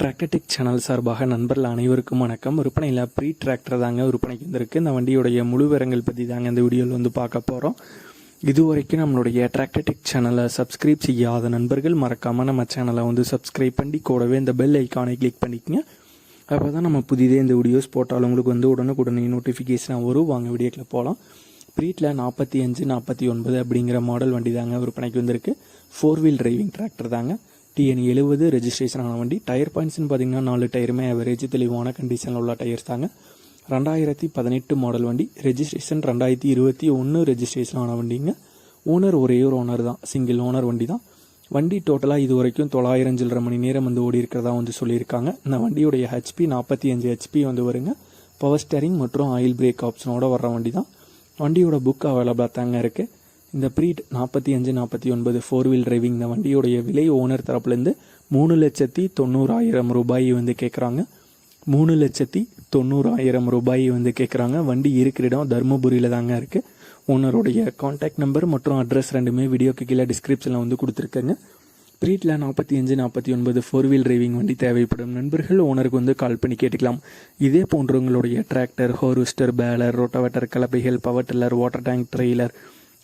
Tractor Tech channel சார்பாக நண்பர்கள் அனைவருக்கும் வணக்கம். விற்பனையில் ப்ரீ டிராக்டர் தாங்க விற்பனைக்கு வந்திருக்கு. இந்த வண்டியுடைய முழு விவரங்கள் பற்றி தாங்க இந்த வீடியோவில் வந்து பார்க்க போகிறோம் இது வரைக்கும் நம்மளுடைய டிராக்டர்டெக் சேனலை சப்ஸ்கிரைப் செய்யாத நண்பர்கள் மறக்காமல் நம்ம சேனலை வந்து சப்ஸ்கிரைப் பண்ணி கூடவே இந்த பெல் ஐக்கானை கிளிக் பண்ணிக்கங்க. அப்போ தான் நம்ம புதிதே இந்த வீடியோஸ் போட்டாலும் உங்களுக்கு வந்து உடனுக்குடனே நோட்டிஃபிகேஷனாக வரும். வாங்க வீடியோக்கில் போகலாம் ப்ரீட்டில் நாற்பத்தி அஞ்சு நாற்பத்தி ஒன்பது அப்படிங்கிற மாடல் வண்டி தாங்க விற்பனைக்கு வந்திருக்கு. ஃபோர் வீல் டிரைவிங் டிராக்டர் தாங்க. டிஎன் எழுபது ரெஜிஸ்ட்ரேஷன் ஆன வண்டி. டயர் பாயிண்ட்ஸ்னு பார்த்தீங்கன்னா நாலு டயருமே அவரேஜ் தெளிவான கண்டிஷனில் உள்ள டயர்ஸ் தாங்க. ரெண்டாயிரத்தி பதினெட்டு மாடல் வண்டி. ரெஜிஸ்ட்ரேஷன் ரெண்டாயிரத்தி இருபத்தி ஒன்று ரெஜிஸ்ட்ரேஷன் ஆன வண்டிங்க. ஓனர் ஒரே ஒரு ஓனர் தான். சிங்கிள் ஓனர் வண்டி தான். வண்டி டோட்டலாக இது வரைக்கும் தொள்ளாயிரம் சில்லரை மணி நேரம் வந்து ஓடி இருக்கிறதா வந்து சொல்லியிருக்காங்க. இந்த வண்டியுடைய ஹெச்பி நாற்பத்தி அஞ்சு ஹெச்பி வந்து வருங்க. பவர் ஸ்டேரிங் மற்றும் ஆயில் பிரேக் ஆப்ஷனோட வர்ற வண்டி தான். வண்டியோட புக் அவைலபிளாக தாங்க இருக்குது இந்த ப்ரீட் நாற்பத்தி அஞ்சு நாற்பத்தி ஒன்பது ஃபோர் வீல் டிரைவிங் இந்த வண்டியோடைய விலை ஓனர் தரப்புலேருந்து மூணு லட்சத்தி தொண்ணூறாயிரம் ரூபாய் வந்து கேட்குறாங்க மூணு லட்சத்தி தொண்ணூறாயிரம் ரூபாய் வந்து கேட்குறாங்க வண்டி இருக்கிற இடம் தருமபுரியில் தாங்க இருக்குது ஓனருடைய காண்டாக்ட் நம்பர் மற்றும் அட்ரஸ் ரெண்டுமே வீடியோக்கு கீழே டிஸ்கிரிப்ஷனில் வந்து கொடுத்துருக்கேங்க. ப்ரீட்டில் நாற்பத்தி அஞ்சு நாற்பத்தி ஒன்பது ஃபோர் வீல் டிரைவிங் வண்டி தேவைப்படும் நண்பர்கள் ஓனருக்கு வந்து கால் பண்ணி கேட்டுக்கலாம். இதே போன்றவங்களுடைய tractor harvester baler rotavator கலப்பைகள் power tiller water tank trailer